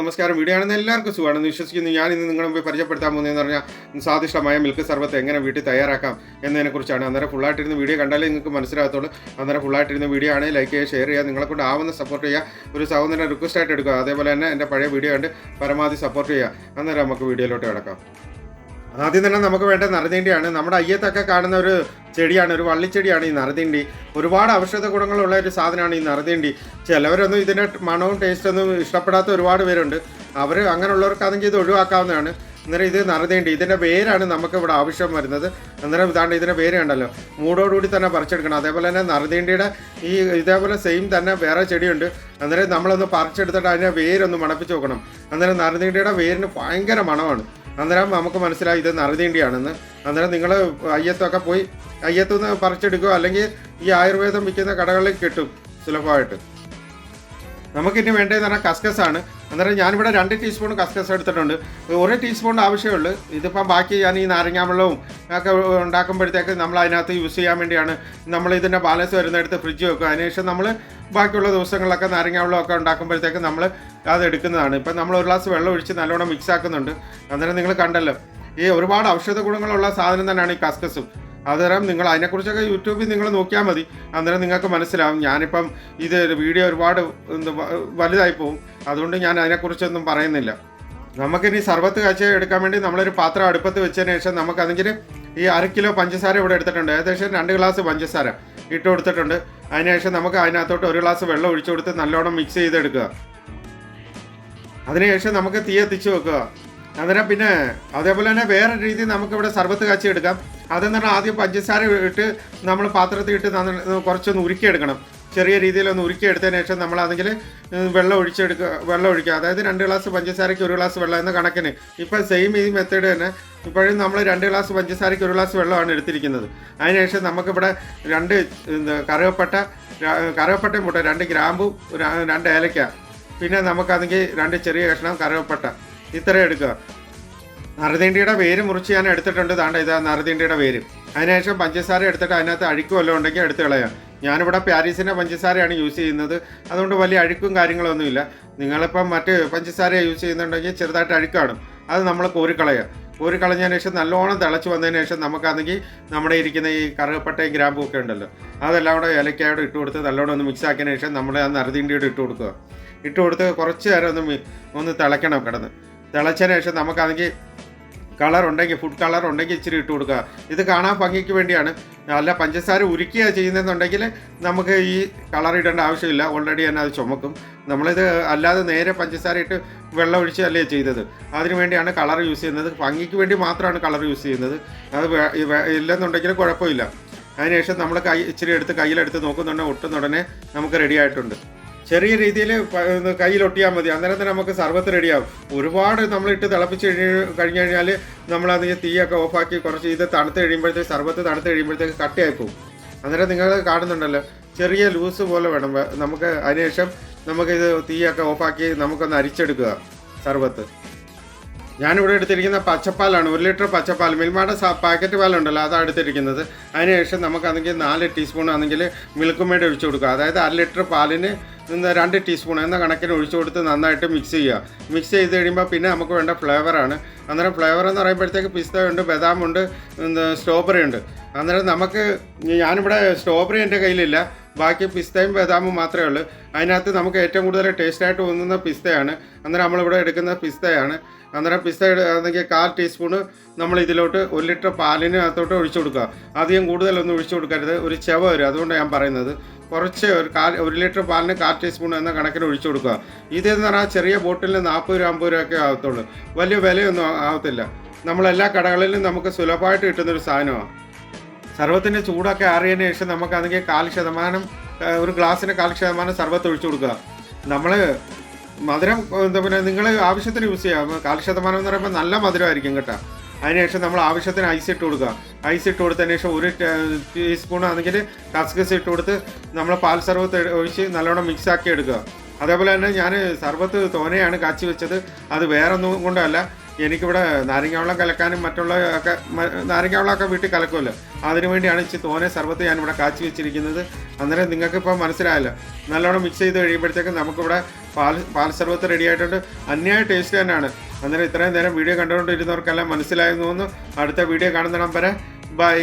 നമസ്കാരം. വീഡിയോ ആണെന്ന് എല്ലാവർക്കും സുഖമാണെന്ന് വിശ്വസിക്കുന്നു. ഞാൻ ഇന്ന് നിങ്ങളെ മുമ്പ് പരിചയപ്പെടുത്താൻ പോകുന്നതെന്ന് പറഞ്ഞാൽ സ്വാദിഷ്ടമായ മിൽക്ക് സർബത്ത് എങ്ങനെ വീട്ടിൽ തയ്യാറാക്കാം എന്നതിനെക്കുറിച്ചാണ് അന്നേരം ഫുള്ളായിട്ടിരുന്ന വീഡിയോ കണ്ടാലേ നിങ്ങൾക്ക് മനസ്സിലാകത്തുള്ളൂ. അന്നേരം ഫുള്ളായിട്ടിരുന്ന വീഡിയോ ആണെങ്കിൽ ലൈക്ക് ചെയ്യുക ഷെയർ ചെയ്യുക നിങ്ങളെ കൊണ്ട് ആവുന്ന സപ്പോർട്ട് ചെയ്യുക ഒരു സഹോദരൻ റിക്വസ്റ്റ് ആയിട്ട് എടുക്കുക. അതേപോലെ തന്നെ എന്റെ പഴയ വീഡിയോ കണ്ട് പരമാവധി സപ്പോർട്ട് ചെയ്യുക. അന്നേരം നമുക്ക് വീഡിയോയിലോട്ട് കിടക്കാം. ആദ്യം തന്നെ നമുക്ക് വേണ്ട നറുതീണ്ടിയാണ് നമ്മുടെ അയ്യത്തൊക്കെ കാണുന്ന ഒരു ചെടിയാണ് ഒരു വള്ളിച്ചെടിയാണ് ഈ നറുതീണ്ടി ഒരുപാട് ഔഷധ ഗുണങ്ങളുള്ള ഒരു സാധനമാണ് ഈ നറുതീണ്ടി ചിലവരൊന്നും ഇതിന്റെ മണവും ടേസ്റ്റൊന്നും ഇഷ്ടപ്പെടാത്ത ഒരുപാട് പേരുണ്ട്. അവർ അങ്ങനെയുള്ളവർക്കാണെങ്കിൽ ഇത് ഒഴിവാക്കാവുന്നതാണ്. അന്നേരം ഇത് നറുതീണ്ടി ഇതിന്റെ വേരാണ് നമുക്ക് ഇവിടെ ആവശ്യം വരുന്നത്. അന്നേരം ഇതാണ്ട് ഇതിന്റെ വേര് കണ്ടല്ലോ. മൂടോടുകൂടി തന്നെ പറിച്ചെടുക്കണം. അതേപോലെ തന്നെ നറുതീണ്ടിയുടെ ഈ ഇതേപോലെ സെയിം തന്നെ വേറെ ചെടിയുണ്ട്. അന്നേരം നമ്മളൊന്ന് പറിച്ചെടുത്തിട്ട് അതിന്റെ വേരൊന്ന് മണപ്പിച്ച് നോക്കണം അന്നേരം നറുതീണ്ടിയുടെ വേരിന് ഭയങ്കര മണമാണ്. അന്നേരം നമുക്ക് മനസ്സിലായി ഇത് നറുതീണ്ടിയാണെന്ന് അന്നേരം നിങ്ങൾ അയ്യത്തൊക്കെ പോയി അയ്യത്തുനിന്ന് പറിച്ചെടുക്കുക അല്ലെങ്കിൽ ഈ ആയുർവേദം വിൽക്കുന്ന കടകളിൽ കിട്ടും സുലഭമായിട്ട്. നമുക്കിനി വേണ്ടതെന്ന് പറഞ്ഞാൽ കസ്കസ് ആണ് അന്നേരം ഞാനിവിടെ രണ്ട് ടീസ്പൂൺ കസ്കസ് എടുത്തിട്ടുണ്ട്. ഒരു ടീസ്പൂൺ ആവശ്യമുള്ളൂ. ഇതിപ്പം ബാക്കി ഞാൻ ഈ നാരങ്ങാവെള്ളവും ഒക്കെ ഉണ്ടാക്കുമ്പോഴത്തേക്ക് നമ്മൾ അതിനകത്ത് യൂസ് ചെയ്യാൻ വേണ്ടിയാണ് നമ്മൾ ഇതിന്റെ ബാലൻസ് വരുന്നിടത്ത് ഫ്രിഡ്ജ് വെക്കുക. അതിനുശേഷം നമ്മൾ ബാക്കിയുള്ള ദിവസങ്ങളിലൊക്കെ നാരങ്ങാവെള്ളമൊക്കെ ഉണ്ടാക്കുമ്പോഴത്തേക്ക് നമ്മൾ അത് എടുക്കുന്നതാണ്. ഇപ്പം നമ്മൾ ഒരു ഗ്ലാസ് വെള്ളം ഒഴിച്ച് നല്ലോണം മിക്സ് ആക്കുന്നുണ്ട്. അന്നേരം നിങ്ങൾ കണ്ടല്ലോ. ഈ ഒരുപാട് ഔഷധ ഗുണങ്ങളുള്ള സാധനം തന്നെയാണ് ഈ കസ്കസും അന്നേരം നിങ്ങൾ അതിനെക്കുറിച്ചൊക്കെ യൂട്യൂബിൽ നിങ്ങൾ നോക്കിയാൽ മതി. അന്നേരം നിങ്ങൾക്ക് മനസ്സിലാവും. ഞാനിപ്പം ഇത് വീഡിയോ ഒരുപാട് വലുതായി പോകും അതുകൊണ്ട് ഞാൻ അതിനെക്കുറിച്ചൊന്നും പറയുന്നില്ല. നമുക്കിനി സർബത്ത് കാഴ്ച എടുക്കാൻ വേണ്ടി നമ്മളൊരു പാത്രം അടുപ്പത്ത് വെച്ചതിന് ശേഷം നമുക്കതെങ്കിൽ ഈ അര കിലോ പഞ്ചസാര ഇവിടെ എടുത്തിട്ടുണ്ട്. ഏകദേശം രണ്ട് ഗ്ലാസ് പഞ്ചസാര ഇട്ട് കൊടുത്തിട്ടുണ്ട്. അതിനുശേഷം നമുക്ക് അതിനകത്തോട്ട് ഒരു ഗ്ലാസ് വെള്ളം ഒഴിച്ചു കൊടുത്ത് നല്ലോണം മിക്സ് ചെയ്തെടുക്കുക. അതിനുശേഷം നമുക്ക് തീ എത്തിച്ച് വെക്കുക. അന്നേരം പിന്നെ അതേപോലെ തന്നെ വേറെ രീതിയിൽ നമുക്കിവിടെ സർബത്ത് കാച്ചി എടുക്കാം. അതെന്ന് പറഞ്ഞാൽ ആദ്യം പഞ്ചസാര ഇട്ട് നമ്മൾ പാത്രത്തിൽ ഇട്ട് കുറച്ചൊന്ന് ഉരുക്കിയെടുക്കണം. ചെറിയ രീതിയിലൊന്ന് ഉരുക്കിയെടുത്തതിന് ശേഷം നമ്മൾ അതെങ്കിൽ വെള്ളം ഒഴിച്ചെടുക്കുക വെള്ളം ഒഴിക്കുക. അതായത് രണ്ട് ഗ്ലാസ് പഞ്ചസാരയ്ക്ക് ഒരു ഗ്ലാസ് വെള്ളം എന്ന കണക്കിന്. ഇപ്പം സെയിം ഈ മെത്തേഡ് തന്നെ. ഇപ്പോഴും നമ്മൾ രണ്ട് ഗ്ലാസ് പഞ്ചസാരയ്ക്ക് ഒരു ഗ്ലാസ് വെള്ളമാണ് എടുത്തിരിക്കുന്നത്. അതിനുശേഷം നമുക്കിവിടെ രണ്ട് കറുവപ്പട്ട കറുവപ്പട്ടയും മുട്ട രണ്ട് ഗ്രാമ്പു രണ്ട് ഏലക്ക. പിന്നെ നമുക്കതെങ്കിൽ രണ്ട് ചെറിയ കഷ്ണം കറുവപ്പട്ട. ഇത്രയും എടുക്കുക. നറുതീണ്ടിയുടെ വേര് മുറിച്ച് ഞാൻ എടുത്തിട്ടുണ്ട്. താണ്ട ഇതാ നറുതീണ്ടിയുടെ വേര്. അതിനുശേഷം പഞ്ചസാര എടുത്തിട്ട് അതിനകത്ത് അഴുക്കും വല്ലതും ഉണ്ടെങ്കിൽ എടുത്ത് കളയാം. ഞാനിവിടെ പാരീസിന്റെ പഞ്ചസാരയാണ് യൂസ് ചെയ്യുന്നത്. അതുകൊണ്ട് വലിയ അഴുക്കും കാര്യങ്ങളൊന്നുമില്ല. നിങ്ങളിപ്പം മറ്റ് പഞ്ചസാര യൂസ് ചെയ്യുന്നുണ്ടെങ്കിൽ ചെറുതായിട്ട് അഴുക്കാണ് അത് നമ്മൾ കോരിക്കളയുക കോരിക്കളഞ്ഞതിന് ശേഷം നല്ലോണം തിളച്ച് വന്നതിന് ശേഷം നമുക്കാണെങ്കിൽ നമ്മുടെ ഇരിക്കുന്ന ഈ കറുകപ്പട്ടയും ഗ്രാമ്പും ഒക്കെ ഉണ്ടല്ലോ. അതെല്ലാം കൂടെ ഇലക്കായോട് ഇട്ട് കൊടുത്ത് നല്ലോണം ഒന്ന് മിക്സ് ആക്കിയതിന് ശേഷം നമ്മൾ ആ നറുതിണ്ടിയോട് ഇട്ട് കൊടുക്കുക. ഇട്ട് കൊടുത്ത് കുറച്ച് നേരം ഒന്ന് ഒന്ന് തിളയ്ക്കണം കിടന്ന്. തിളച്ചതിന് ശേഷം നമുക്കാണെങ്കിൽ കളർ ഉണ്ടെങ്കിൽ ഫുഡ് കളർ ഉണ്ടെങ്കിൽ ഇച്ചിരി ഇട്ട് കൊടുക്കുക. ഇത് കാണാൻ ഭംഗിക്ക് വേണ്ടിയാണ്. അല്ല പഞ്ചസാര ഉരുക്കുക ചെയ്യുന്നതെന്നുണ്ടെങ്കിൽ നമുക്ക് ഈ കളർ ഇടേണ്ട ആവശ്യമില്ല. ഓൾറെഡി തന്നെ അത് ചുമക്കും. നമ്മളിത് അല്ലാതെ നേരെ പഞ്ചസാര ഇട്ട് വെള്ളം ഒഴിച്ച് അല്ലേ ചെയ്തത്. അതിനു വേണ്ടിയാണ് കളർ യൂസ് ചെയ്യുന്നത്. ഭംഗിക്ക് വേണ്ടി മാത്രമാണ് കളർ യൂസ് ചെയ്യുന്നത്. അത് ഇല്ലെന്നുണ്ടെങ്കിൽ കുഴപ്പമില്ല. അതിനുശേഷം നമ്മൾ കൈ ഇച്ചിരി എടുത്ത് കയ്യിലെടുത്ത് നോക്കുന്നുണ്ടെങ്കിൽ ഒട്ടുന്നുടനെ നമുക്ക് റെഡി ആയിട്ടുണ്ട്. ചെറിയ രീതിയിൽ കയ്യിലൊട്ടിയാൽ മതി. അന്നേരം തന്നെ നമുക്ക് സർവത്ത് റെഡിയാകും ഒരുപാട് നമ്മളിട്ട് തിളപ്പിച്ച് കഴിഞ്ഞ് കഴിഞ്ഞ് കഴിഞ്ഞാൽ നമ്മളത് തീയൊക്കെ ഓഫാക്കി കുറച്ച് ഇത് തണുത്ത് കഴിയുമ്പോഴത്തേക്ക് സർവത്ത് തണുത്ത് കഴിയുമ്പോഴത്തേക്ക് കട്ടിയായി പോകും. അന്നേരം നിങ്ങൾ കാണുന്നുണ്ടല്ലോ ചെറിയ ലൂസ് പോലെ വേണം. നമുക്ക് അതിനുശേഷം നമുക്കിത് തീയൊക്കെ ഓഫാക്കി നമുക്കൊന്ന് അരിച്ചെടുക്കുക സർവത്ത്. ഞാനിവിടെ എടുത്തിരിക്കുന്ന പച്ചപ്പാലാണ്. ഒരു ലിറ്റർ പച്ചപ്പാൽ മിൽമാടെ പാക്കറ്റ് പാലുണ്ടല്ലോ അതാണ് എടുത്തിരിക്കുന്നത്. അതിനുശേഷം നമുക്കാണെങ്കിൽ നാല് ടീസ്പൂൺ ആണെങ്കിൽ മിൽക്ക് മേഡ് ഒഴിച്ചു കൊടുക്കുക. അതായത് അര ലിറ്റർ പാലിന് രണ്ട് ടീസ്പൂൺ എന്ന കണക്കിന് ഒഴിച്ചു കൊടുത്ത് നന്നായിട്ട് മിക്സ് ചെയ്യുക. മിക്സ് ചെയ്ത് കഴിയുമ്പോൾ പിന്നെ നമുക്ക് വേണ്ട ഫ്ലേവറാണ് അന്നേരം ഫ്ലേവർ എന്ന് പറയുമ്പോഴത്തേക്ക് പിസ്ത ഉണ്ട് ബദാമുണ്ട് സ്ട്രോബെറി ഉണ്ട്. അന്നേരം നമുക്ക് ഞാനിവിടെ സ്ട്രോബെറി എന്റെ കയ്യിലില്ല. ബാക്കി പിസ്തയും ബദാമും മാത്രമേ ഉള്ളൂ. അതിനകത്ത് നമുക്ക് ഏറ്റവും കൂടുതൽ ടേസ്റ്റ് ടേസ്റ്റായിട്ട് തോന്നുന്ന പിസ്തയാണ്. അന്നേരം നമ്മളിവിടെ എടുക്കുന്ന പിസ്തയാണ്. അന്നേരം പിസ്ത ആണെങ്കിൽ കാൽ ടീസ്പൂണ് നമ്മൾ ഇതിലോട്ട് ഒരു ലിറ്റർ പാലിന് അകത്തോട്ട് ഒഴിച്ചു കൊടുക്കുക. അധികം കൂടുതലൊന്നും ഒഴിച്ചു കൊടുക്കരുത്. ഒരു ചെവ വരും. അതുകൊണ്ട് ഞാൻ പറയുന്നത്. കുറച്ച് ഒരു കാൽ ഒരു ലിറ്റർ പാലിന് കാൽ ടീസ്പൂൺ എന്ന കണക്കിന് ഒഴിച്ചു കൊടുക്കുക. ഇതെന്ന് പറഞ്ഞാൽ ചെറിയ ബോട്ടിലിന് നാൽപ്പത് രൂപ അമ്പത് രൂപയൊക്കെ ആകത്തുള്ളൂ വലിയ വിലയൊന്നും ആവത്തില്ല. നമ്മളെല്ലാ കടകളിലും നമുക്ക് സുലഭമായിട്ട് കിട്ടുന്നൊരു സാധനമാണ്. സർവത്തിന്റെ ചൂടൊക്കെ ആറിയതിന് ശേഷം നമുക്കാണെങ്കിൽ കാൽ ശതമാനം ഒരു ഗ്ലാസ്സിന് കാൽ ശതമാനം സർവത്ത് ഒഴിച്ചു കൊടുക്കുക. നമ്മൾ മധുരം എന്താ പിന്നെ നിങ്ങൾ ആവശ്യത്തിന് യൂസ് ചെയ്യാം. കാൽ ശതമാനം എന്ന് പറയുമ്പോൾ നല്ല മധുരമായിരിക്കും കേട്ടോ. അതിനുശേഷം നമ്മൾ ആവശ്യത്തിന് ഐസ് ഇട്ട് കൊടുക്കുക. ഐസ് ഇട്ട് കൊടുത്തതിന് ശേഷം ഒരു ടീസ്പൂൺ ആണെങ്കിൽ കസ്കസ് ഇട്ട് കൊടുത്ത് നമ്മൾ പാൽ സർവത്ത് ഒഴിച്ച് നല്ലോണം മിക്സ് ആക്കി എടുക്കുക. അതേപോലെ തന്നെ ഞാൻ സർവത്ത് തോനെയാണ് കാച്ചി വെച്ചത്. അത് വേറെ ഒന്നും കൊണ്ടല്ല. എനിക്കിവിടെ നാരങ്ങ വെള്ളം കലക്കാനും മറ്റുള്ള ഒക്കെ നാരങ്ങാവെള്ളമൊക്കെ നാരങ്ങ വെള്ളമൊക്കെ വീട്ടിൽ കലക്കുമല്ലോ. അതിനു വേണ്ടിയാണ് ഇച്ചിരി തോനെ സർബത്ത് ഞാനിവിടെ കാച്ചി വെച്ചിരിക്കുന്നത്. അന്നേരം നിങ്ങൾക്ക് ഇപ്പോൾ മനസ്സിലായല്ലോ. നല്ലോണം മിക്സ് ചെയ്ത് കഴിയുമ്പോഴത്തേക്കും നമുക്കിവിടെ പാൽ പാൽ സർബത്ത് റെഡി ആയിട്ടുണ്ട്. അന്യായ ടേസ്റ്റ് തന്നെയാണ്. അന്നേരം ഇത്രയും നേരം വീഡിയോ കണ്ടുകൊണ്ടിരുന്നവർക്കെല്ലാം മനസ്സിലായെന്ന് തോന്നുന്നു. അടുത്ത വീഡിയോ കാണുന്നിടം വരെ. ബൈ